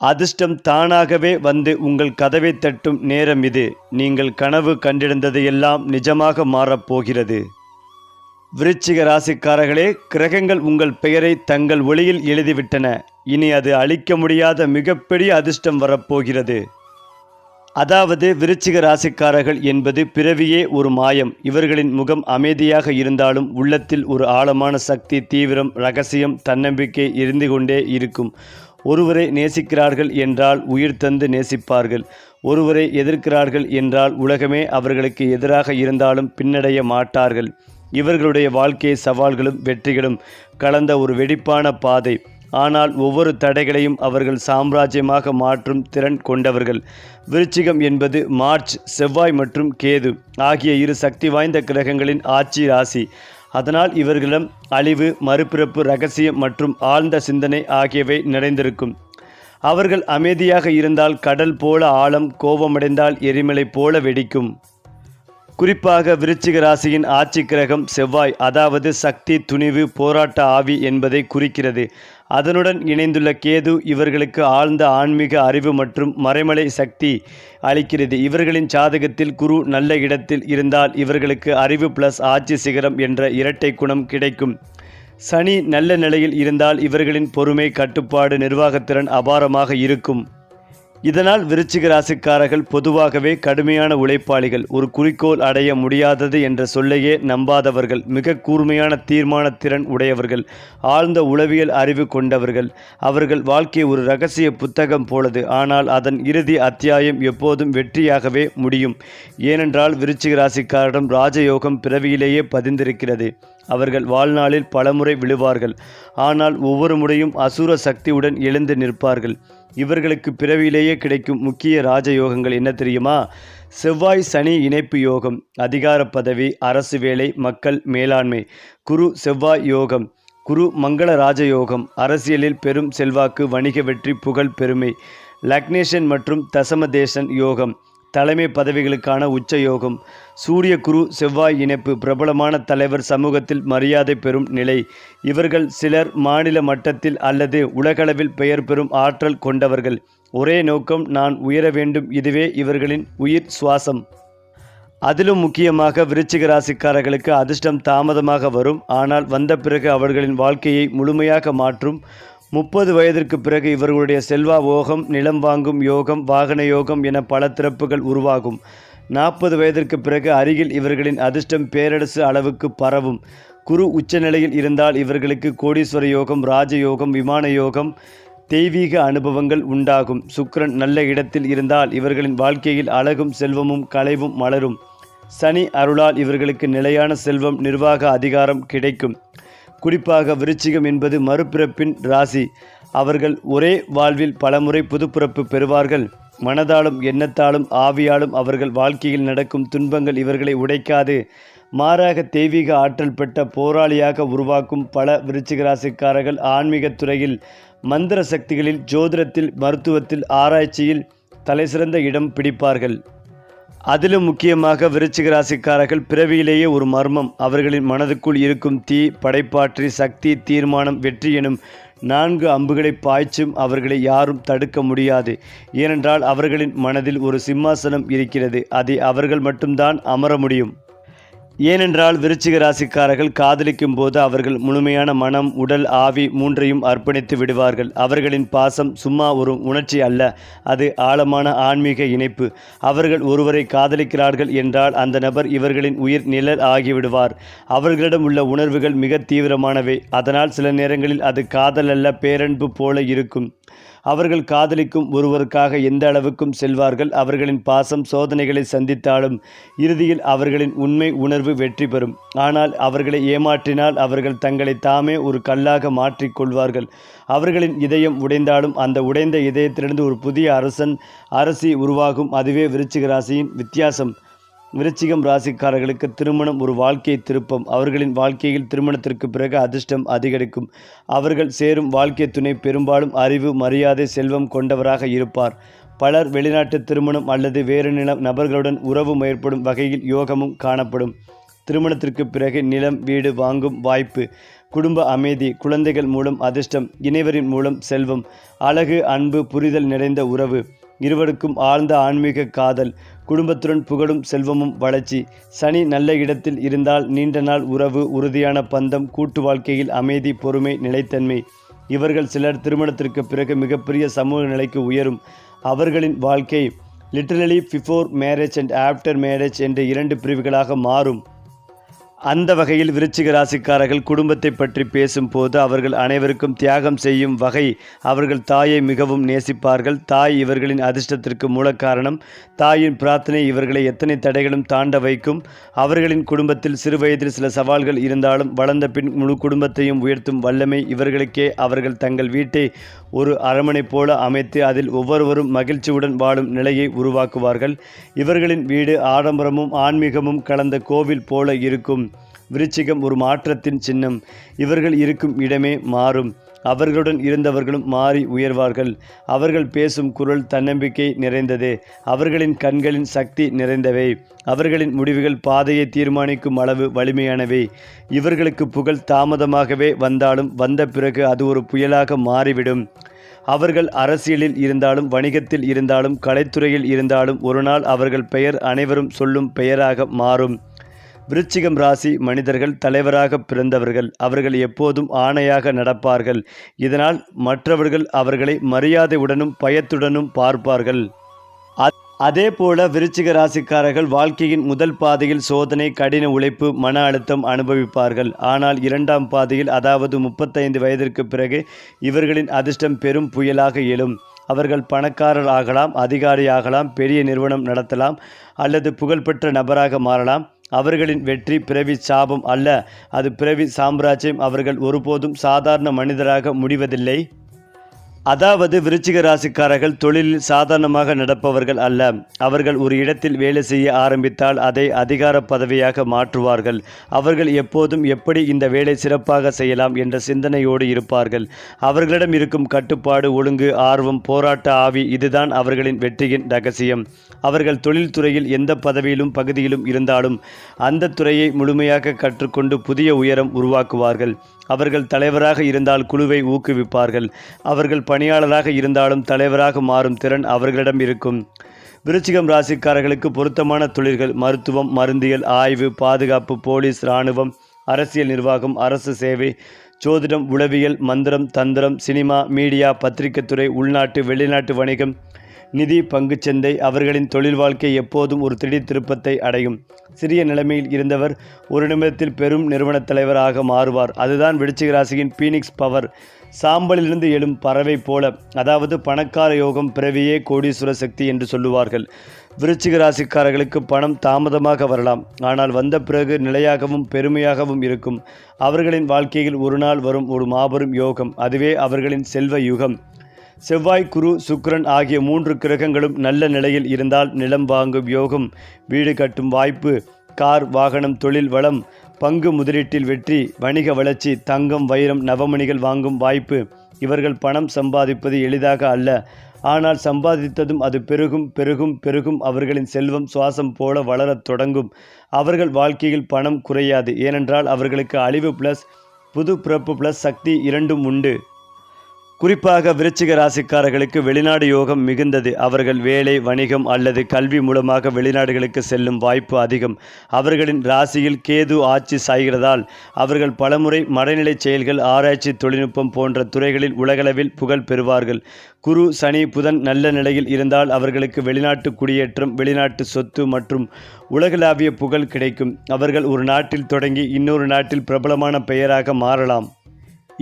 அதிர்ஷ்டம் தானாகவே வந்து உங்கள் கதவை தட்டும் நேரம் இது. நீங்கள் கனவு கண்டிருந்தது எல்லாம் நிஜமாக மாறப்போகிறது விருச்சிக ராசிக்காரர்களே கிரகங்கள் உங்கள் பெயரை தங்கள் ஒளியில் எழுதிவிட்டன. இனி அது அழிக்க முடியாத மிகப்பெரிய அதிர்ஷ்டம் வரப்போகிறது. அதாவது விருச்சிக ராசிக்காரர்கள் என்பது பிறவியே ஒரு மாயம். இவர்களின் முகம் அமைதியாக இருந்தாலும் உள்ளத்தில் ஒரு ஆழமான சக்தி தீவிரம் ரகசியம் தன்னம்பிக்கை இருந்து கொண்டே இருக்கும். ஒருவரை நேசிக்கிறார்கள் என்றால் உயிர் தந்து நேசிப்பார்கள். ஒருவரை எதிர்க்கிறார்கள் என்றால் உலகமே அவர்களுக்கு எதிராக இருந்தாலும் பின்னடைய மாட்டார்கள். இவர்களுடைய வாழ்க்கை சவால்களும் வெற்றிகளும் கலந்த ஒரு வெடிப்பான பாதை. ஆனால் ஒவ்வொரு தடைகளையும் அவர்கள் சாம்ராஜ்யமாக மாற்றும் திறன் கொண்டவர்கள். விருச்சிகம் என்பது மார்ச் செவ்வாய் மற்றும் கேது ஆகிய இரு சக்தி வாய்ந்த கிரகங்களின் ஆட்சி ராசி. அதனால் இவர்களிடம் அழிவு மறுபிறப்பு ரகசியம் மற்றும் ஆழ்ந்த சிந்தனை ஆகியவை நிறைந்திருக்கும். அவர்கள் அமைதியாக இருந்தால் கடல் போல ஆழம் கோபமடைந்தால் எரிமலை போல வெடிக்கும். குறிப்பாக விருச்சிக ராசியின் ஆட்சி கிரகம் செவ்வாய் அதாவது சக்தி துணிவு போராட்ட ஆவி என்பதை குறிக்கிறது. அதனுடன் இணைந்துள்ள கேது இவர்களுக்கு ஆழ்ந்த ஆன்மீக அறிவு மற்றும் மறைமலை சக்தி அளிக்கிறது. இவர்களின் ஜாதகத்தில் குரு நல்ல இடத்தில் இருந்தால் இவர்களுக்கு அறிவு பிளஸ் ஆட்சி சிகரம் என்ற இரட்டை குணம் கிடைக்கும். சனி நல்ல நிலையில் இருந்தால் இவர்களின் பொறுமை கட்டுப்பாடு நிர்வாகத்திறன் அபாரமாக இருக்கும். இதனால் விருச்சிக ராசிக்காரர்கள் பொதுவாகவே கடுமையான உழைப்பாளிகள். ஒரு குறிக்கோள் அடைய முடியாதது என்ற சொல்லையே நம்பாதவர்கள். மிக கூர்மையான தீர்மான திறன் உடையவர்கள். ஆழ்ந்த உளவியல் அறிவு கொண்டவர்கள். அவர்கள் வாழ்க்கை ஒரு ரகசிய புத்தகம் போலது. ஆனால் அதன் இறுதி அத்தியாயம் எப்போதும் வெற்றியாகவே முடியும். ஏனென்றால் விருச்சிக ராசிக்காரிடம் ராஜயோகம் பிறவியிலேயே பதிந்திருக்கிறது. அவர்கள் வாழ்நாளில் பலமுறை விழுவார்கள். ஆனால் ஒவ்வொரு முறையும் அசுர சக்தியுடன் எழுந்து நிற்பார்கள். இவர்களுக்கு பிறவியிலேயே கிடைக்கும் முக்கிய ராஜயோகங்கள் என்ன தெரியுமா? செவ்வாய் சனி இணைப்பு யோகம் அதிகார பதவி அரசு வேலை மக்கள் மேலாண்மை குரு செவ்வாய் யோகம் குரு மங்கள ராஜயோகம் அரசியலில் பெரும் செல்வாக்கு வணிக வெற்றி புகழ் பெருமை லக்னேஷன் மற்றும் தசமதேசன் யோகம் தலைமை பதவிகளுக்கான உச்ச யோகம் சூரிய குரு செவ்வாய் இணைப்பு பிரபலமான தலைவர் சமூகத்தில் மரியாதை பெறும் நிலை. இவர்கள் சிலர் மாநில மட்டத்தில் அல்லது உலகளவில் பெயர் பெறும் ஆற்றல் கொண்டவர்கள். ஒரே நோக்கம் நான் உயர வேண்டும். இதுவே இவர்களின் உயிர் சுவாசம். அதிலும் முக்கியமாக விருச்சிக ராசிக்காரர்களுக்கு அதிர்ஷ்டம் தாமதமாக வரும். ஆனால் வந்த பிறகு அவர்களின் வாழ்க்கையை முழுமையாக மாற்றும். முப்பது வயதிற்கு பிறகு இவர்களுடைய செல்வா ஓகம் நிலம் வாங்கும் யோகம் வாகன யோகம் என பல திறப்புகள் உருவாகும். நாற்பது வயதிற்கு பிறகு அருகில் இவர்களின் அதிர்ஷ்டம் பேரரசு அளவுக்கு பரவும். குரு உச்சநிலையில் இருந்தால் இவர்களுக்கு கோடீஸ்வர யோகம் ராஜயோகம் விமான யோகம் தெய்வீக அனுபவங்கள் உண்டாகும். சுக்கரன் நல்ல இடத்தில் இருந்தால் இவர்களின் வாழ்க்கையில் அழகும் செல்வமும் கலைவும் மலரும். சனி அருளால் இவர்களுக்கு நிலையான செல்வம் நிர்வாக அதிகாரம் கிடைக்கும். குறிப்பாக விருச்சிகம் என்பது மறுபிறப்பின் ராசி. அவர்கள் ஒரே வாழ்வில் பலமுறை புதுப்பிறப்பு பெறுவார்கள். மனதாலும் எண்ணத்தாலும் ஆவியாலும் அவர்கள் வாழ்க்கையில் நடக்கும் துன்பங்கள் இவர்களை உடைக்காது. மாறாக தெய்வீக ஆற்றல் பெற்ற போராளியாக உருவாக்கும் பல விருச்சிகராசிக்காரர்கள் ஆன்மீகத் துறையில் மந்திர சக்திகளில் ஜோதிடத்தில் மருத்துவத்தில் ஆராய்ச்சியில் தலைசிறந்த இடம் பிடிப்பார்கள். அதிலும் முக்கியமாக விருச்சிக ராசிக்காரர்கள் பிறவியிலேயே ஒரு மர்மம். அவர்களின் மனதுக்குள் இருக்கும் தீ படைப்பாற்றி சக்தி தீர்மானம் வெற்றி எனும் நான்கு அம்புகளை பாய்ச்சும் அவர்களை யாரும் தடுக்க முடியாது. ஏனென்றால் அவர்களின் மனதில் ஒரு சிம்மாசனம் இருக்கிறது. அதை அவர்கள் மட்டும்தான் அமர முடியும். ஏனென்றால் விருச்சிக ராசிக்காரர்கள் காதலிக்கும் போது அவர்கள் முழுமையான மனம் உடல் ஆவி மூன்றையும் அர்ப்பணித்து விடுவார்கள். அவர்களின் பாசம் சும்மா ஒரு உணர்ச்சி அல்ல. அது ஆழமான ஆன்மீக இணைப்பு. அவர்கள் ஒருவரை காதலிக்கிறார்கள் என்றால் அந்த நபர் இவர்களின் உயிர் நிழல் ஆகிவிடுவார். அவர்களிடம் உள்ள உணர்வுகள் மிக தீவிரமானவை. அதனால் சில நேரங்களில் அது காதல் அல்ல பேரன்பு போல இருக்கும். அவர்கள் காதலிக்கும் ஒருவருக்காக எந்த அளவுக்கும் செல்வார்கள் அவர்களின் பாசம் சோதனைகளை சந்தித்தாலும் இறுதியில் அவர்களின் உண்மை உணர்வு வெற்றி பெறும். ஆனால் அவர்களை ஏமாற்றினால் அவர்கள் தங்களை தாமே ஒரு கல்லாக மாற்றிக்கொள்வார்கள் அவர்களின் இதயம் உடைந்தாலும் அந்த உடைந்த இதயத்திலிருந்து ஒரு புதிய அரசன் அரசி உருவாகும். அதுவே விருச்சிக ராசியின் வித்தியாசம். விருச்சிகம் ராசிக்காரர்களுக்கு திருமணம் ஒரு வாழ்க்கை திருப்பம். அவர்களின் வாழ்க்கையில் திருமணத்திற்கு பிறகு அதிர்ஷ்டம் அதிகரிக்கும். அவர்கள் சேரும் வாழ்க்கை துணை பெரும்பாலும் அறிவு மரியாதை செல்வம் கொண்டவராக இருப்பார். பலர் வெளிநாட்டு திருமணம் அல்லது வேறு நில நபர்களுடன் உறவு ஏற்படும் வகையில் யோகமும் காணப்படும். திருமணத்திற்கு பிறகு நிலம் வீடு வாங்கும் வாய்ப்பு. குடும்ப அமைதி குழந்தைகள் மூலம் அதிர்ஷ்டம் இணைவரின் மூலம் செல்வம். அழகு அன்பு புரிதல் நிறைந்த உறவு. இருவருக்கும் ஆழ்ந்த ஆன்மீக காதல். குடும்பத்துடன் புகழும் செல்வமும் வளர்ச்சி. சனி நல்ல இடத்தில் இருந்தால் நீண்ட நாள் உறவு உறுதியான பந்தம் கூட்டு வாழ்க்கையில் அமைதி பொறுமை நிலைத்தன்மை. இவர்கள் சிலர் திருமணத்திற்கு பிறகு மிகப்பெரிய சமூக நிலைக்கு உயரும். அவர்களின் வாழ்க்கை literally before marriage and after marriage என்ற இரண்டு பிரிவுகளாக மாறும். அந்த வகையில் விருச்சிக ராசிக்காரர்கள் குடும்பத்தை பற்றி பேசும்போது அவர்கள் அனைவருக்கும் தியாகம் செய்யும் வகை அவர்கள் தாயை மிகவும் நேசிப்பார்கள். தாய் இவர்களின் அதிர்ஷ்டத்திற்கு மூல காரணம் தாயின் பிரார்த்தனை இவர்களை எத்தனை தடைகளும் தாண்ட வைக்கும். அவர்களின் குடும்பத்தில் சிறு வயதில் சில சவால்கள் இருந்தாலும் வளர்ந்த பின் முழு குடும்பத்தையும் உயர்த்தும் வல்லமை இவர்களுக்கே. அவர்கள் தங்கள் வீட்டை ஒரு அரமனை போல அமைத்து அதில் ஒவ்வொருவரும் மகிழ்ச்சியுடன் வாழும் நிலையை உருவாக்குவார்கள். இவர்களின் வீடு ஆடம்பரமும் ஆன்மீகமும் கலந்த கோவில் போல இருக்கும். விருச்சிகம் ஒரு மாற்றத்தின் சின்னம். இவர்கள் இருக்கும் இடமே மாறும். அவர்களுடன் இருந்தவர்களும் மாறி உயர்வார்கள். அவர்கள் பேசும் குரல் தன்னம்பிக்கை நிறைந்தது. அவர்களின் கண்களின் சக்தி நிறைந்தவை. அவர்களின் முடிவுகள் பாதையை தீர்மானிக்கும் அளவு வலிமையானவை. இவர்களுக்கு புகழ் தாமதமாகவே வந்தாலும் வந்த பிறகு அது ஒரு புயலாக மாறிவிடும். அவர்கள் அரசியலில் இருந்தாலும் வணிகத்தில் இருந்தாலும் கலைத்துறையில் இருந்தாலும் ஒரு நாள் அவர்கள் பெயர் அனைவரும் சொல்லும் பெயராக மாறும். விருச்சிகம் ராசி மனிதர்கள் தலைவராக பிறந்தவர்கள் அவர்கள் எப்போதும் ஆணையாக நடப்பார்கள். இதனால் மற்றவர்கள் அவர்களை மரியாதையுடனும் பயத்துடனும் பார்ப்பார்கள். அ- அதே போல விருச்சிக ராசிக்காரர்கள் வாழ்க்கையின் முதல் பாதையில் சோதனை கடின உழைப்பு மன அழுத்தம் அனுபவிப்பார்கள். ஆனால் இரண்டாம் பாதையில் அதாவது முப்பத்தைந்து வயதிற்கு பிறகு இவர்களின் அதிர்ஷ்டம் பெரும் புயலாக எழும். அவர்கள் பணக்காரர் ஆகலாம் அதிகாரி ஆகலாம் பெரிய நிறுவனம் நடத்தலாம் அல்லது புகழ்பெற்ற நபராக மாறலாம். அவர்களின் வெற்றி பிறவி சாபம் அல்ல. அது பிறவி சாம்ராஜ்யம் அவர்கள் ஒருபோதும் சாதாரண மனிதராக முடிவதில்லை. அதாவது விருச்சிக ராசிக்காரர்கள் தொழிலில் சாதாரணமாக நடப்பவர்கள் அல்ல. அவர்கள் ஒரு இடத்தில் வேலை செய்ய ஆரம்பித்தால் அதை அதிகார பதவியாக மாற்றுவார்கள். அவர்கள் எப்போதும் எப்படி இந்த வேலை சிறப்பாக செய்யலாம் என்ற சிந்தனையோடு இருப்பார்கள். அவர்களிடம் இருக்கும் கட்டுப்பாடு ஒழுங்கு ஆர்வம் போராட்ட ஆவி இதுதான் அவர்களின் வெற்றியின் ரகசியம். அவர்கள் தொழில்துறையில் எந்த பதவியிலும் பகுதியிலும் இருந்தாலும் அந்த துறையை முழுமையாக கற்றுக்கொண்டு புதிய உயரம் உருவாக்குவார்கள். அவர்கள் தலைவராக இருந்தால் குழுவை ஊக்குவிப்பார்கள். அவர்கள் பணியாளராக இருந்தாலும் தலைவராக மாறும் திறன் அவர்களிடம் இருக்கும். விருச்சிகம் ராசிக்காரர்களுக்கு பொருத்தமான தொழில்கள் மருத்துவம் மருந்தியல் ஆய்வு பாதுகாப்பு போலீஸ் இராணுவம் அரசியல் நிர்வாகம் அரசு சேவை ஜோதிடம் உளவியல் மந்திரம் தந்திரம் சினிமா மீடியா பத்திரிகைத்துறை உள்நாட்டு வெளிநாட்டு வணிகம் நிதி பங்குச்சந்தை அவர்களின் தொழில் வாழ்க்கை எப்போதும் ஒரு திடீர் திருப்பத்தை அடையும். சிறிய நிலைமையில் இருந்தவர் ஒரு நிமிடத்தில் பெரும் நிறுவனத் தலைவராக மாறுவார். அதுதான் விருச்சிக ராசியின் பீனிக்ஸ் பவர் சாம்பலிலிருந்து எழும் பறவை போல. அதாவது பணக்கார யோகம் பிறவியே கோடீஸ்வர சக்தி என்று சொல்லுவார்கள். விருச்சிக ராசிக்காரர்களுக்கு பணம் தாமதமாக வரலாம். ஆனால் வந்த பிறகு நிலையாகவும் பெருமையாகவும் இருக்கும். அவர்களின் வாழ்க்கையில் ஒரு நாள் வரும் ஒரு மாபெரும் யோகம். அதுவே அவர்களின் செல்வ யுகம். செவ்வாய் குரு சுக்ரன் ஆகிய மூன்று கிரகங்களும் நல்ல நிலையில் இருந்தால் நிலம் வாங்கும் யோகம் வீடு கட்டும் வாய்ப்பு கார் வாகனம் தொழில் வளம் பங்கு முதலீட்டில் வெற்றி வணிக வளர்ச்சி தங்கம் வைரம் நவமணிகள் வாங்கும் வாய்ப்பு. இவர்கள் பணம் சம்பாதிப்பது எளிதாக அல்ல. ஆனால் சம்பாதித்ததும் அது பெருகும் பெருகும் பெருகும். அவர்களின் செல்வம் சுவாசம் போல வளரத் தொடங்கும். அவர்கள் வாழ்க்கையில் பணம் குறையாது. ஏனென்றால் அவர்களுக்கு அழிவு ப்ளஸ் புது பிறப்பு ப்ளஸ் சக்தி இரண்டும் உண்டு. குறிப்பாக விருச்சிக ராசிக்காரர்களுக்கு வெளிநாடு யோகம் மிகுந்தது. அவர்கள் வேலை வணிகம் அல்லது கல்வி மூலமாக வெளிநாடுகளுக்கு செல்லும் வாய்ப்பு அதிகம். அவர்களின் ராசியில் கேது ஆட்சி சாய்கிறதால் அவர்கள் பலமுறை மடைநிலை செயல்கள் ஆராய்ச்சி தொழில்நுட்பம் போன்ற துறைகளில் உலகளவில் புகழ் பெறுவார்கள். குரு சனி புதன் நல்ல நிலையில் இருந்தால் அவர்களுக்கு வெளிநாட்டு குடியேற்றம் வெளிநாட்டு சொத்து மற்றும் உலகளாவிய புகழ் கிடைக்கும். அவர்கள் ஒரு நாட்டில் தொடங்கி இன்னொரு நாட்டில் பிரபலமான பெயராக மாறலாம்.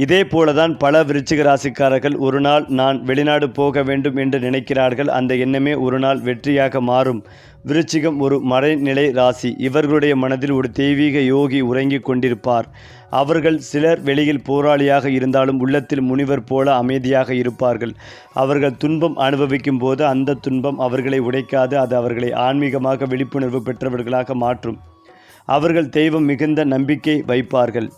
இதே போலதான் பல விருச்சிக ராசிக்காரர்கள் ஒரு நாள் நான் வெளிநாடு போக வேண்டும் என்று நினைக்கிறார்கள். அந்த எண்ணமே ஒரு நாள் வெற்றியாக மாறும். விருச்சிகம் ஒரு மறைநிலை ராசி. இவர்களுடைய மனதில் ஒரு தெய்வீக யோகி உறங்கிக் கொண்டிருப்பார். அவர்கள் சிலர் வெளியில் போராளியாக இருந்தாலும் உள்ளத்தில் முனிவர் போல அமைதியாக இருப்பார்கள். அவர்கள் துன்பம் அனுபவிக்கும் போது அந்த துன்பம் அவர்களை உடைக்காது. அது அவர்களை ஆன்மீகமாக விழிப்புணர்வு பெற்றவர்களாக மாற்றும். அவர்கள் தெய்வம் மிகுந்த நம்பிக்கை வைப்பார்கள்.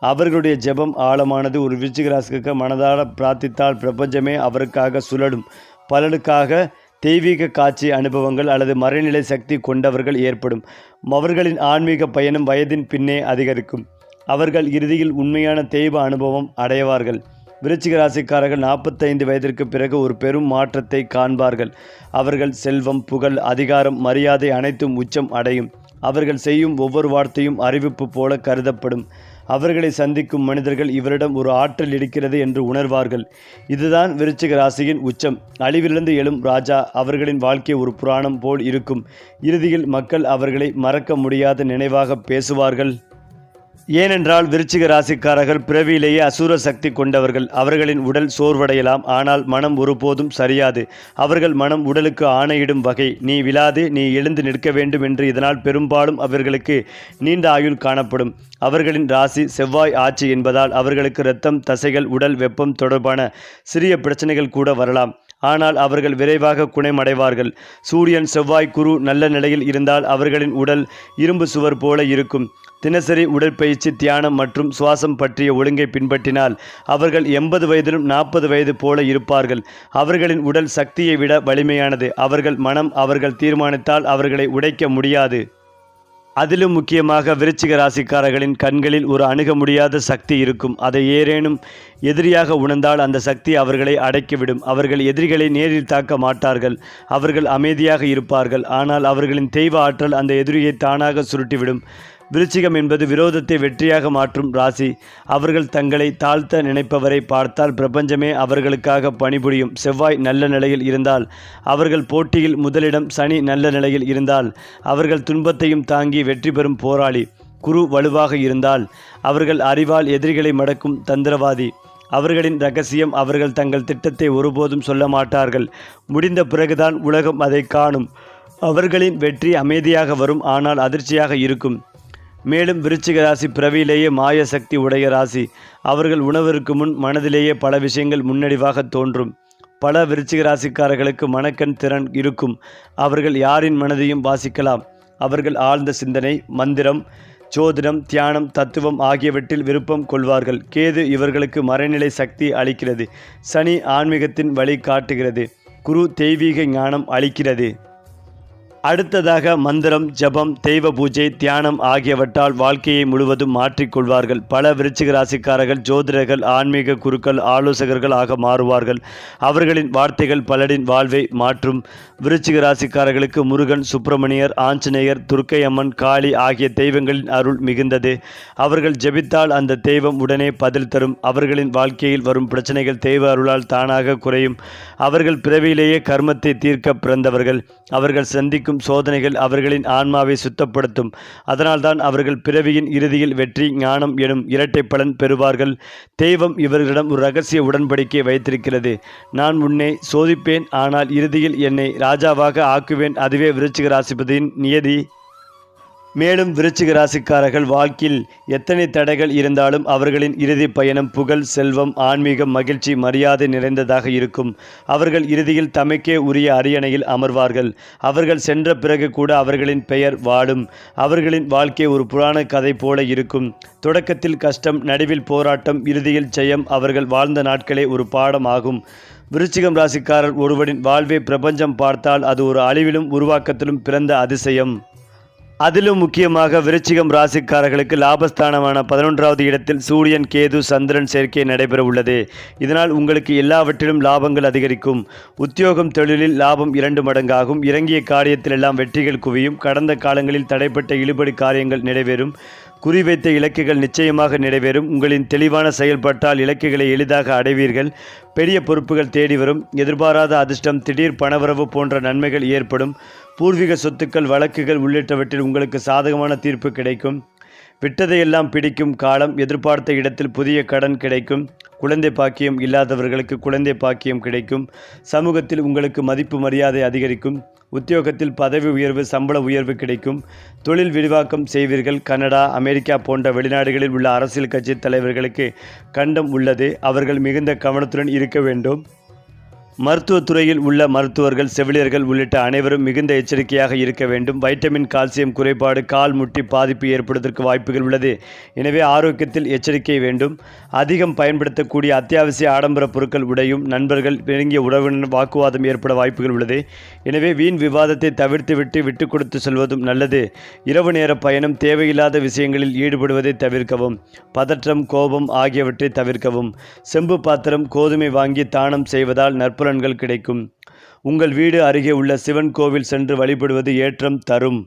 அவர்களுடைய ஜெபம் ஆழமானது. ஒரு விருச்சிகராசிக்கு மனதார பிரார்த்தித்தால் பிரபஞ்சமே அவருக்காக சுழலும். பலனுக்காக தெய்வீக காட்சி அனுபவங்கள் அல்லது மறைநிலை சக்தி கொண்டவர்கள் ஏற்படும். அவர்களின் ஆன்மீக பயணம் வயதின் பின்னே அதிகரிக்கும். அவர்கள் இறுதியில் உண்மையான தெய்வ அனுபவம் அடைவார்கள். விருச்சிக ராசிக்காரர்கள் நாற்பத்தைந்து வயதிற்கு பிறகு ஒரு பெரும் மாற்றத்தை காண்பார்கள். அவர்கள் செல்வம் புகழ் அதிகாரம் மரியாதை அனைத்தும் உச்சம் அடையும். அவர்கள் செய்யும் ஒவ்வொரு வார்த்தையும் அறிவிப்பு போல கருதப்படும். அவர்களை சந்திக்கும் மனிதர்கள் இவரிடம் ஒரு ஆற்றல் இருக்கிறது என்று உணர்வார்கள். இதுதான் விருச்சிக ராசியின் உச்சம். அழிவிலிருந்து எழும் ராஜா அவர்களின் வாழ்க்கை ஒரு புராணம் போல் இருக்கும். இறுதியில் மக்கள் அவர்களை மறக்க முடியாத நினைவாக பேசுவார்கள். ஏனென்றால் விருச்சிக ராசிக்காரர்கள் பிறவியிலேயே அசுர சக்தி கொண்டவர்கள். அவர்களின் உடல் சோர்வடையலாம். ஆனால் மனம் ஒருபோதும் சரியாது. அவர்கள் மனம் உடலுக்கு ஆணையிடும் வகை. நீ விழாது நீ எழுந்து நிற்க வேண்டும் என்று இதனால் பெரும்பாலும் அவர்களுக்கு நீண்ட ஆயுள் காணப்படும். அவர்களின் ராசி செவ்வாய் ஆட்சி என்பதால் அவர்களுக்கு இரத்தம் தசைகள் உடல் வெப்பம் தொடர்பான சிறிய பிரச்சனைகள் கூட வரலாம். ஆனால் அவர்கள் விரைவாக குணமடைவார்கள். சூரியன் செவ்வாய் குரு நல்ல நிலையில் இருந்தால் அவர்களின் உடல் இரும்பு சுவர் போல இருக்கும். தினசரி உடற்பயிற்சி தியானம் மற்றும் சுவாசம் பற்றிய ஒழுங்கை பின்பற்றினால் அவர்கள் எண்பது வயதிலும் நாற்பது வயது போல இருப்பார்கள். அவர்களின் உடல் சக்தியை விட வலிமையானது. அவர்கள் மனம் அவர்கள் தீர்மானித்தால் அவர்களை உடைக்க முடியாது. அதிலும் முக்கியமாக விருச்சிக ராசிக்காரர்களின் கண்களில் ஒரு அணுக முடியாத சக்தி இருக்கும். அதை ஏறேனும் எதிரியாக உணர்ந்தால் அந்த சக்தி அவர்களை அடைக்கிவிடும். அவர்கள் எதிரிகளை நேரில் தாக்க மாட்டார்கள். அவர்கள் அமைதியாக இருப்பார்கள். ஆனால் அவர்களின் தெய்வ ஆற்றல் அந்த எதிரியை தானாக சுருட்டிவிடும். விருச்சிகம் என்பது விரோதத்தை வெற்றியாக மாற்றும் ராசி. அவர்கள் தங்களை தாழ்த்த நினைப்பவரை பார்த்தால் பிரபஞ்சமே அவர்களுக்காக பணிபுரியும். செவ்வாய் நல்ல நிலையில் இருந்தால் அவர்கள் போட்டியில் முதலிடம் சனி நல்ல நிலையில் இருந்தால் அவர்கள் துன்பத்தையும் தாங்கி வெற்றி பெறும் போராளி. குரு வலுவாக இருந்தால் அவர்கள் அறிவால் எதிரிகளை மடக்கும் தந்திரவாதி. அவர்களின் ரகசியம் அவர்கள் தங்கள் திட்டத்தை ஒருபோதும் சொல்ல மாட்டார்கள். முடிந்த பிறகுதான் உலகம் அதை காணும். அவர்களின் வெற்றி அமைதியாக வரும் ஆனால் அதிர்ச்சியாக இருக்கும். மேலும் விருச்சிக ராசி பிறவியிலேயே மாய சக்தி உடைய ராசி. அவர்கள் உணவிற்கு முன் மனதிலேயே பல விஷயங்கள் முன்னடிவாக தோன்றும். பல விருச்சிக ராசிக்காரர்களுக்கு மனக்கண் திறன் இருக்கும். அவர்கள் யாரின் மனதையும் வாசிக்கலாம். அவர்கள் ஆழ்ந்த சிந்தனை மந்திரம் சோதிடம் தியானம் தத்துவம் ஆகியவற்றில் விருப்பம் கொள்வார்கள். கேது இவர்களுக்கு மறைநிலை சக்தி அளிக்கிறது. சனி ஆன்மீகத்தின் வழி காட்டுகிறது. குரு தெய்வீக ஞானம் அளிக்கிறது. அடுத்ததாக மந்திரம் ஜபம் தெய்வ பூஜை தியானம் ஆகியவற்றால் வாழ்க்கையை முழுவதும் மாற்றிக்கொள்வார்கள் பல விருச்சிக ராசிக்காரர்கள் ஜோதிடர்கள் ஆன்மீக குருக்கள் ஆலோசகர்கள் ஆக மாறுவார்கள். அவர்களின் வார்த்தைகள் பலரின் வாழ்வை மாற்றும். விருச்சிக ராசிக்காரர்களுக்கு முருகன் சுப்பிரமணியர் ஆஞ்சநேயர் துர்க்கையம்மன் காளி ஆகிய தெய்வங்களின் அருள் மிகுந்தது. அவர்கள் ஜெபித்தால் அந்த தெய்வம் உடனே பதில் தரும். அவர்களின் வாழ்க்கையில் வரும் பிரச்சனைகள் தெய்வ அருளால் தானாக குறையும். அவர்கள் பிறவியிலேயே கர்மத்தை தீர்க்க பிறந்தவர்கள். அவர்கள் சந்திக்கும் சோதனைகள் அவர்களின் ஆன்மாவை சுத்தப்படுத்தும். அதனால்தான் அவர்கள் பிறவியின் இறுதியில் வெற்றி ஞானம் எனும் இரட்டை பலன் பெறுவார்கள். தெய்வம் இவர்களிடம் ஒரு ரகசிய உடன்படிக்கை வைத்திருக்கிறது. நான் உன்னை சோதிப்பேன் ஆனால் இறுதியில் என்னை ராஜாவாக ஆக்குவேன். அதுவே விருச்சிக ராசிபதியின் நியதி. மேலும் விருச்சிக ராசிக்காரர்கள் வாழ்க்கையில் எத்தனை தடைகள் இருந்தாலும் அவர்களின் இறுதி பயணம் புகழ் செல்வம் ஆன்மீகம் மகிழ்ச்சி மரியாதை நிறைந்ததாக இருக்கும். அவர்கள் இறுதியில் தமக்கே உரிய அரியணையில் அமர்வார்கள். அவர்கள் சென்ற பிறகு கூட அவர்களின் பெயர் வாழும். அவர்களின் வாழ்க்கை ஒரு புராண கதை போல இருக்கும். தொடக்கத்தில் கஷ்டம் நடுவில் போராட்டம் இறுதியில் ஜெயம் அவர்கள் வாழ்ந்த நாட்களே ஒரு பாடம் ஆகும். விருச்சிகம் ராசிக்காரர் ஒருவரின் வாழ்வை பிரபஞ்சம் பார்த்தால் அது ஒரு அழிவிலும் உருவாக்கத்திலும் பிறந்த அதிசயம். அதிலும் முக்கியமாக விருச்சிகம் ராசிக்காரர்களுக்கு லாபஸ்தானமான பதினொன்றாவது இடத்தில் சூரியன் கேது சந்திரன் சேர்க்கை நடைபெற உள்ளது இதனால் உங்களுக்கு எல்லாவற்றிலும் லாபங்கள் அதிகரிக்கும். உத்தியோகம் தொழிலில் லாபம் இரண்டு மடங்காகும். இறங்கிய காரியத்திலெல்லாம் வெற்றிகள் குவியும். கடந்த காலங்களில் தடைப்பட்ட இழுபடி காரியங்கள் நிறைவேறும். குறிவைத்த இலக்குகள் நிச்சயமாக நிறைவேறும். உங்களின் தெளிவான செயல்பட்டால் இலக்குகளை எளிதாக அடைவீர்கள். பெரிய பொறுப்புகள் தேடி வரும். எதிர்பாராத அதிர்ஷ்டம் திடீர் பணவரவு போன்ற நன்மைகள் ஏற்படும். பூர்வீக சொத்துக்கள் வழக்குகள் உள்ளிட்டவற்றில் உங்களுக்கு சாதகமான தீர்ப்பு கிடைக்கும். விட்டதையெல்லாம் பிடிக்கும் காலம் எதிர்பார்த்த இடத்தில் புதிய கடன் கிடைக்கும். குழந்தை பாக்கியம் இல்லாதவர்களுக்கு குழந்தை பாக்கியம் கிடைக்கும். சமூகத்தில் உங்களுக்கு மதிப்பு மரியாதை அதிகரிக்கும். உத்தியோகத்தில் பதவி உயர்வு சம்பள உயர்வு கிடைக்கும். தொழில் விரிவாக்கம் செய்வீர்கள். கனடா அமெரிக்கா போன்ற வெளிநாடுகளில் உள்ள அரசியல் கட்சி தலைவர்களுக்கு கண்டம் உள்ளது. அவர்கள் மிகுந்த கவனத்துடன் இருக்க வேண்டும். மருத்துவத்துறையில் உள்ள மருத்துவர்கள் செவிலியர்கள் உள்ளிட்ட அனைவரும் மிகுந்த எச்சரிக்கையாக இருக்க வேண்டும். வைட்டமின் கால்சியம் குறைபாடு கால் முட்டி பாதிப்பு ஏற்படுவதற்கு வாய்ப்புகள் உள்ளது. எனவே ஆரோக்கியத்தில் எச்சரிக்கை வேண்டும். அதிகம் பயன்படுத்தக்கூடிய அத்தியாவசிய ஆடம்பர பொருட்கள் உடையும் நண்பர்கள் நெருங்கிய உறவினர் வாக்குவாதம் ஏற்பட வாய்ப்புகள் உள்ளது. எனவே வீண் விவாதத்தை தவிர்த்துவிட்டு விட்டு கொடுத்து செல்வதும் நல்லது. இரவு நேர பயணம் தேவையில்லாத விஷயங்களில் ஈடுபடுவதை தவிர்க்கவும் பதற்றம் கோபம் ஆகியவற்றை தவிர்க்கவும் செம்பு பாத்திரம் கோதுமை வாங்கி தானம் செய்வதால் நற்பலன்கள் கிடைக்கும். உங்கள் வீடு அருகே உள்ள சிவன் கோவில் சென்று வழிபடுவது ஏற்றம் தரும்.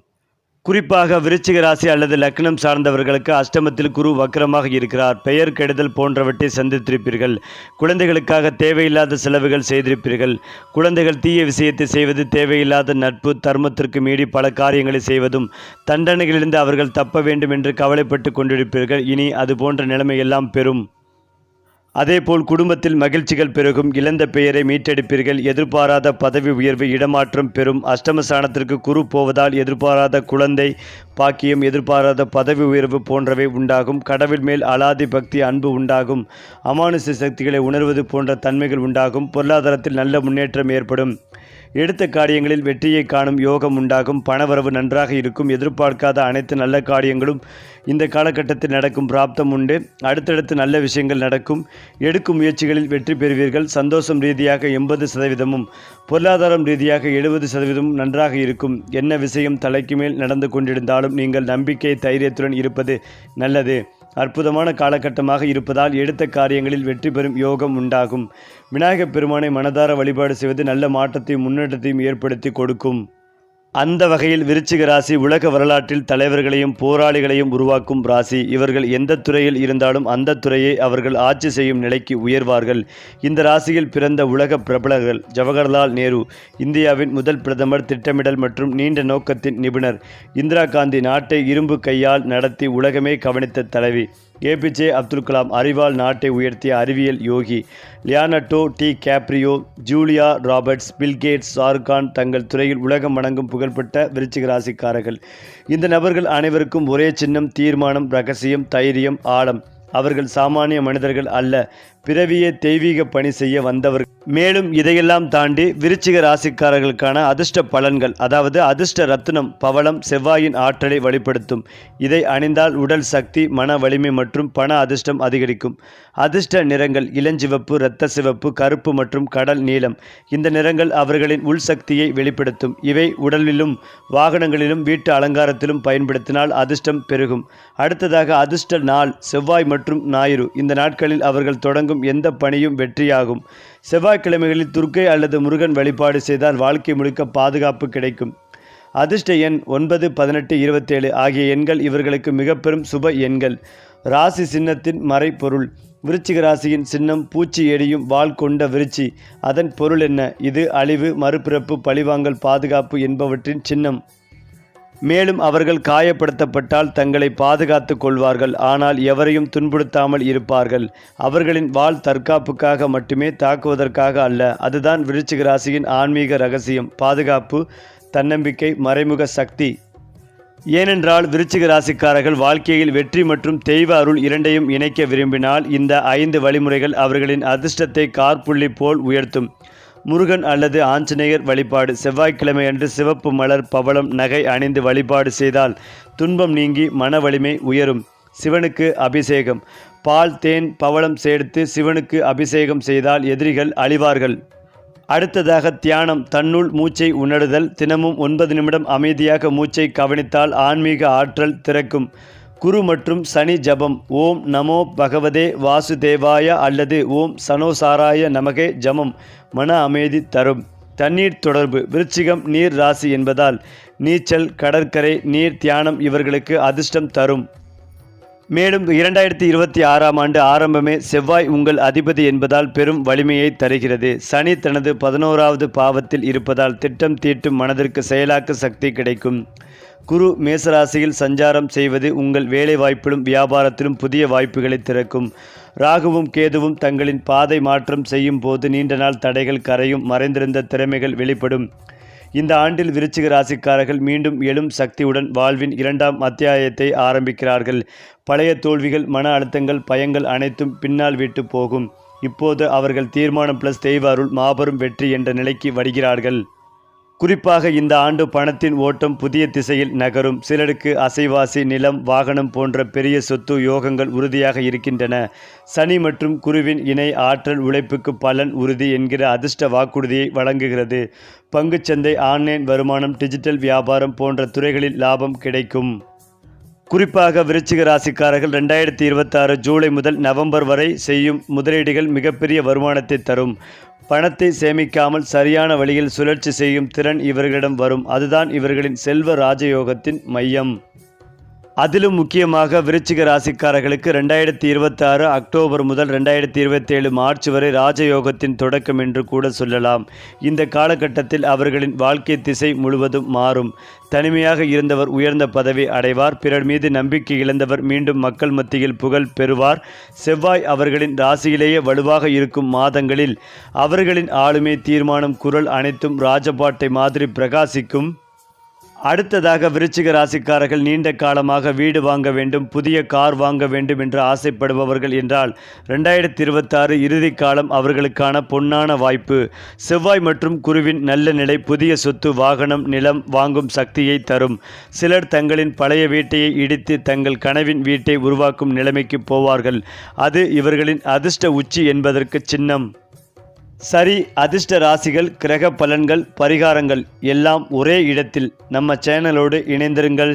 குறிப்பாக விருச்சிக ராசி அல்லது லக்னம் சார்ந்தவர்களுக்கு அஷ்டமத்தில் குரு வக்கரமாக இருக்கிறார். பெயர் கெடுதல் போன்றவற்றை சந்தித்திருப்பீர்கள். குழந்தைகளுக்காக தேவையில்லாத செலவுகள் செய்திருப்பீர்கள். குழந்தைகள் தீய விஷயத்தை செய்வது தேவையில்லாத நட்பு தர்மத்திற்கு மீறி பல காரியங்களை செய்வதும் தண்டனைகளிலிருந்து அவர்கள் தப்ப வேண்டும் என்று கவலைப்பட்டு கொண்டிருப்பீர்கள். இனி அது போன்ற நிலைமையெல்லாம் பெறும். அதேபோல் குடும்பத்தில் மகிழ்ச்சிகள் பெருகும் இழந்த பெயரை மீட்டெடுப்பீர்கள் எதிர்பாராத பதவி உயர்வு இடமாற்றம் பெறும் அஷ்டமஸ்தானத்திற்கு குரு போவதால் எதிர்பாராத குழந்தை பாக்கியம் எதிர்பாராத பதவி உயர்வு போன்றவை உண்டாகும் கடவுள் மேல் அலாதி பக்தி அன்பு உண்டாகும் அமானுஷ சக்திகளை உணர்வது போன்ற தன்மைகள் உண்டாகும் பொருளாதாரத்தில் நல்ல முன்னேற்றம் ஏற்படும். எடுத்த காரியங்களில் வெற்றியை காணும் யோகம் உண்டாகும். பணவரவு நன்றாக இருக்கும். எதிர்பார்க்காத அனைத்து நல்ல காரியங்களும் இந்த காலகட்டத்தில் நடக்கும் பிராப்தம் உண்டு. அடுத்தடுத்து நல்ல விஷயங்கள் நடக்கும். எடுக்கும் முயற்சிகளில் வெற்றி பெறுவீர்கள். சந்தோஷம் ரீதியாக எண்பது சதவீதமும் பொருளாதாரம் ரீதியாக எழுபது சதவீதமும் நன்றாக இருக்கும். என்ன விஷயம் தலைக்கு மேல் நடந்து கொண்டிருந்தாலும் நீங்கள் நம்பிக்கை தைரியத்துடன் இருப்பது நல்லது. அற்புதமான காலகட்டமாக இருப்பதால் எடுத்த காரியங்களில் வெற்றி பெறும் யோகம் உண்டாகும். விநாயகப் பெருமானை மனதார வழிபாடு செய்வது நல்ல மாற்றத்தையும் முன்னேற்றத்தையும் ஏற்படுத்தி கொடுக்கும். அந்த வகையில் விருச்சிக ராசி உலக வரலாற்றில் தலைவர்களையும் போராளிகளையும் உருவாக்கும் ராசி. இவர்கள் எந்த துறையில் இருந்தாலும் அந்த துறையை அவர்கள் ஆட்சி செய்யும் நிலைக்கு உயர்வார்கள். இந்த ராசியில் பிறந்த உலக பிரபலர்கள் ஜவஹர்லால் நேரு இந்தியாவின் முதல் பிரதமர் திட்டமிடல் மற்றும் நீண்ட நோக்கத்தின் நிபுணர் இந்திரா காந்தி நாட்டை இரும்பு கையால் நடத்தி உலகமே கவனித்த தலைவி. ஏபிஜே அப்துல் கலாம் அறிவால் நாட்டை உயர்த்திய அறிவியல் யோகி. லியானட்டோ D Caprio Julia Roberts Bill Gates Shah Rukh Khan தங்கள் துறையில் உலகம் வணங்கும் புகழ்பெற்ற விருச்சிக ராசிக்காரர்கள். இந்த நபர்கள் அனைவருக்கும் ஒரே சின்னம் தீர்மானம் ரகசியம் தைரியம் ஆழம். அவர்கள் சாமானிய மனிதர்கள் அல்ல. பிறவியே தெய்வீக பணி செய்ய வந்தவர். மேலும் இதையெல்லாம் தாண்டி விருச்சிக ராசிக்காரர்களுக்கான அதிர்ஷ்ட பலன்கள் அதாவது அதிர்ஷ்ட ரத்தினம் பவளம் செவ்வாயின் ஆற்றலை வெளிப்படுத்தும் இதை அணிந்தால் உடல் சக்தி மன வலிமை மற்றும் பண அதிர்ஷ்டம் அதிகரிக்கும். அதிர்ஷ்ட நிறங்கள் இளஞ்சிவப்பு இரத்த சிவப்பு கருப்பு மற்றும் கடல் நீளம் இந்த நிறங்கள் அவர்களின் உள் சக்தியை வெளிப்படுத்தும். இவை உடலிலும் வாகனங்களிலும் வீட்டு அலங்காரத்திலும் பயன்படுத்தினால் அதிர்ஷ்டம் பெருகும். அடுத்ததாக அதிர்ஷ்ட நாள் செவ்வாய் மற்றும் ஞாயிறு. இந்த நாட்களில் அவர்கள் தொடங்கும் தொடங்கும் எந்த பணியும் வெற்றியாகும். செவ்வாய்க்கிழமைகளில் துர்க்கை அல்லது முருகன் வழிபாடு செய்தால் வாழ்க்கை முழுக்க பாதுகாப்பு கிடைக்கும். அதிர்ஷ்ட எண் ஒன்பது பதினெட்டு இருபத்தேழு ஆகிய எண்கள் இவர்களுக்கு மிக பெரும் சுப எண்கள். ராசி சின்னத்தின் மறைப்பொருள் விருச்சிக ராசியின் சின்னம் பூச்சி எடியும் வால் கொண்ட விருச்சி. அதன் பொருள் என்ன? இது அழிவு மறுபிறப்பு பழிவாங்கல் பாதுகாப்பு என்பவற்றின் சின்னம். மேலும் அவர்கள் காயப்படுத்தப்பட்டால் தங்களை பாதுகாத்து கொள்வார்கள். ஆனால் எவரையும் துன்புறுத்தாமல் இருப்பார்கள். அவர்களின் வாள் தற்காப்புக்காக மட்டுமே தாக்குவதற்காக அல்ல. அதுதான் விருச்சிக ராசியின் ஆன்மீக ரகசியம். பாதுகாப்பு தன்னம்பிக்கை மறைமுக சக்தி. ஏனென்றால் விருச்சிக ராசிக்காரர்கள் வாழ்க்கையில் வெற்றி மற்றும் தெய்வ அருள் இரண்டையும் இணைக்க விரும்பினால் இந்த ஐந்து வழிமுறைகள் அவர்களின் அதிர்ஷ்டத்தை கார்புள்ளி போல் உயர்த்தும். முருகன் அல்லது ஆஞ்சநேயர் வழிபாடு செவ்வாய்க்கிழமை அன்று சிவப்பு மலர் பவளம் நகை அணிந்து வழிபாடு செய்தால் துன்பம் நீங்கி மன வலிமை உயரும். சிவனுக்கு அபிஷேகம். பால் தேன் பவளம் சேர்த்து சிவனுக்கு அபிஷேகம் செய்தால் எதிரிகள் அழிவார்கள். அடுத்ததாக தியானம். தன்னுள் மூச்சை உணருதல். தினமும் ஒன்பது நிமிடம் அமைதியாக மூச்சை கவனித்தால் ஆன்மீக ஆற்றல் திறக்கும். குரு மற்றும் சனி ஜபம். ஓம் நமோ பகவதே வாசுதேவாய அல்லது ஓம் சனோசாராய நமகே ஜபம் மன அமைதி தரும். தண்ணீர் தொடர்பு. விருச்சிகம் நீர் ராசி என்பதால் நீச்சல் கடற்கரை நீர் தியானம் இவர்களுக்கு அதிர்ஷ்டம் தரும். மேலும் இரண்டாயிரத்தி இருபத்தி ஆறாம் ஆண்டு ஆரம்பமே செவ்வாய் உங்கள் அதிபதி என்பதால் பெரும் வலிமையை தருகிறது. சனி தனது பதினோராவது பாவத்தில் இருப்பதால் திட்டம் தீட்டும் மனதிற்கு செயலாக்க சக்தி கிடைக்கும். குரு மேசராசியில் சஞ்சாரம் செய்வது உங்கள் வேலை வாய்ப்பிலும் வியாபாரத்திலும் புதிய வாய்ப்புகளை திறக்கும். ராகுவும் கேதுவும் தங்களின் பாதை மாற்றம் செய்யும் போது நீண்ட நாள் தடைகள் கரையும் மறைந்திருந்த திறமைகள் வெளிப்படும். இந்த ஆண்டில் விருச்சிக ராசிக்காரர்கள் மீண்டும் எழும் சக்தியுடன் வாழ்வின் இரண்டாம் அத்தியாயத்தை ஆரம்பிக்கிறார்கள். பழைய தோல்விகள் மன அழுத்தங்கள் பயங்கள் அனைத்தும் பின்னால் விட்டு போகும். இப்போது அவர்கள் தீர்மானம் பிளஸ் தெய்வாருள் மாபெரும் வெற்றி என்ற நிலைக்கு வருகிறார்கள். குறிப்பாக இந்த ஆண்டு பணத்தின் ஓட்டம் புதிய திசையில் நகரும். சிலருக்கு அசைவாசி நிலம் வாகனம் போன்ற பெரிய சொத்து யோகங்கள் உறுதியாக இருக்கின்றன. சனி மற்றும் குருவின் இணை ஆற்றல் உழைப்புக்கு பலன் உறுதி என்கிற அதிர்ஷ்ட வாக்குறுதியை வழங்குகிறது. பங்குச்சந்தை ஆன்லைன் வருமானம் டிஜிட்டல் வியாபாரம் போன்ற துறைகளில் லாபம் கிடைக்கும். குறிப்பாக விருச்சிக ராசிக்காரர்கள் ரெண்டாயிரத்தி இருபத்தாறு ஜூலை முதல் நவம்பர் வரை செய்யும் முதலீடுகள் மிகப்பெரிய வருமானத்தை தரும். பணத்தை சேமிக்காமல் சரியான வழியில் சுழற்சி செய்யும் திறன் இவர்களிடம் வரும். அதுதான் இவர்களின் செல்வ ராஜயோகத்தின் மையம். அதிலும் முக்கியமாக விருச்சிக ராசிக்காரர்களுக்கு ரெண்டாயிரத்தி இருபத்தாறு அக்டோபர் முதல் ரெண்டாயிரத்தி இருபத்தேழு மார்ச் வரை ராஜயோகத்தின் தொடக்கம் என்று கூட சொல்லலாம். இந்த காலகட்டத்தில் அவர்களின் வாழ்க்கை திசை முழுவதும் மாறும். தனிமையாக இருந்தவர் உயர்ந்த பதவி அடைவார். பிறர் மீது நம்பிக்கை இழந்தவர் மீண்டும் மக்கள் மத்தியில் புகழ் பெறுவார். செவ்வாய் அவர்களின் ராசியிலேயே வலுவாக இருக்கும் மாதங்களில் அவர்களின் ஆளுமை தீர்மானம் குரல் அனைத்தும் ராஜபாட்டை மாதிரி பிரகாசிக்கும். அடுத்ததாக விருச்சிக ராசிக்காரர்கள் நீண்ட காலமாக வீடு வாங்க வேண்டும் புதிய கார் வாங்க வேண்டும் என்று ஆசைப்படுபவர்கள் என்றால் ரெண்டாயிரத்தி இருபத்தாறு இறுதி காலம் அவர்களுக்கான பொன்னான வாய்ப்பு. செவ்வாய் மற்றும் குருவின் நல்ல நிலை புதிய சொத்து வாகனம் நிலம் வாங்கும் சக்தியை தரும். சிலர் தங்களின் பழைய வீட்டையை இடித்து தங்கள் கனவின் வீட்டை உருவாக்கும் நிலைமைக்கு போவார்கள். அது இவர்களின் அதிர்ஷ்ட உச்சி என்பதற்கு சின்னம். சரி அதிர்ஷ்ட ராசிகள் கிரக பலன்கள் பரிகாரங்கள் எல்லாம் ஒரே இடத்தில் நம்ம சேனலோடு இணைந்திருங்கள்.